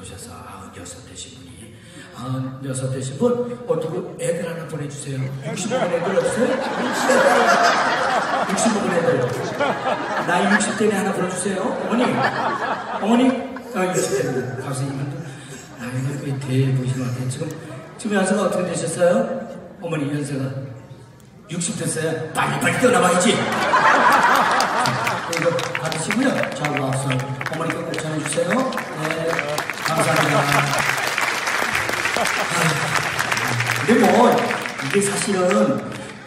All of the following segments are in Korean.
들어오셔서 아흔 여섯 되신 분이 아흔 여섯 되신 분 어떻게 애들 하나 보내주세요. 65분 애들 없어요? 65분 애들. 나이 60대에 하나 보내주세요. 어머니, 어머니, 아 60대입니다. 가수님은 나이가 꽤돼 보이시는 것 같아요. 지금 지금 연세가 어떻게 되셨어요? 어머니 연세가 60 됐어요. 빨리 빨리 뛰어나봐야지. 이거 받으시고요. 자, 와서 어머니께 꼭 전해주세요. 네, 감사합니다. 아, 근데 뭐, 이게 사실은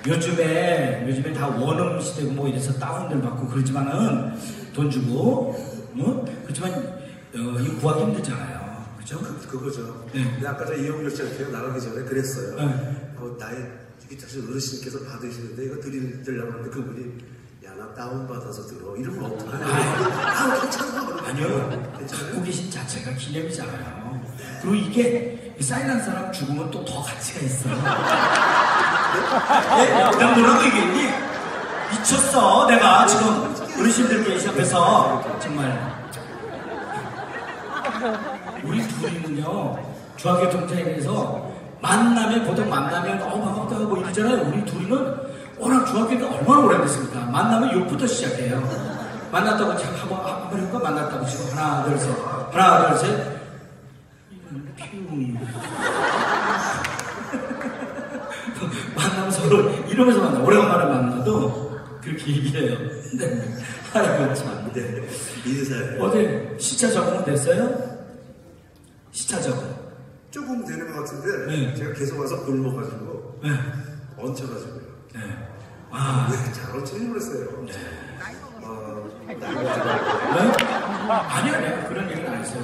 요즘에, 요즘에 다 원음 시대고 뭐 이래서 다운들 받고 그러지만은 돈 주고, 뭐, 그렇지만, 어, 이거 구하기 힘들잖아요. 그죠? 그, 그거죠. 네. 근데 아까 저 이용렬 씨한테 나가기 전에 그랬어요. 네. 그 나이 이게 사실 어르신께서 받으시는데 이거 드리려고 하는데 그분이 야나 다운 받아서 들어 이러면 어떡하냐? 아 괜찮아. 아니요. 갖고 계신 자체가 기념이잖아요. 그리고 이게 사인한 사람 죽으면 또 더 가치가 있어. 예? 난 뭐라고 얘기했니? 미쳤어. 내가 지금 어르신들 앞에서 정말. 우리 둘이는요, 중학교 동창회에서 만나면, 보통 만나면, 어, 반갑다 하고 이러잖아요. 우리 둘이는 워낙 중학교 때 얼마나 오래됐습니까? 만나면 욕부터 시작해요. 만났다고 자, 한번, 한번 해볼까? 만났다고 지금 하나, 둘, 셋. 하나, 둘, 셋. 퓨. 만나면 서로 이러면서 만나. 오래간만에 만나도 그렇게 얘기해요. 네. 아이고, 참. 네. 인사해. 어제 시차 적응은 됐어요? 시차 적응. 조금 되는 것 같은데 네. 제가 계속 와서 굶어가지고 네. 얹혀가지고요. 네. 아, 네, 잘 얹혀져 버렸어요. 네. 어, 네? 아니, 아니, 그런 얘기는 안 했어요.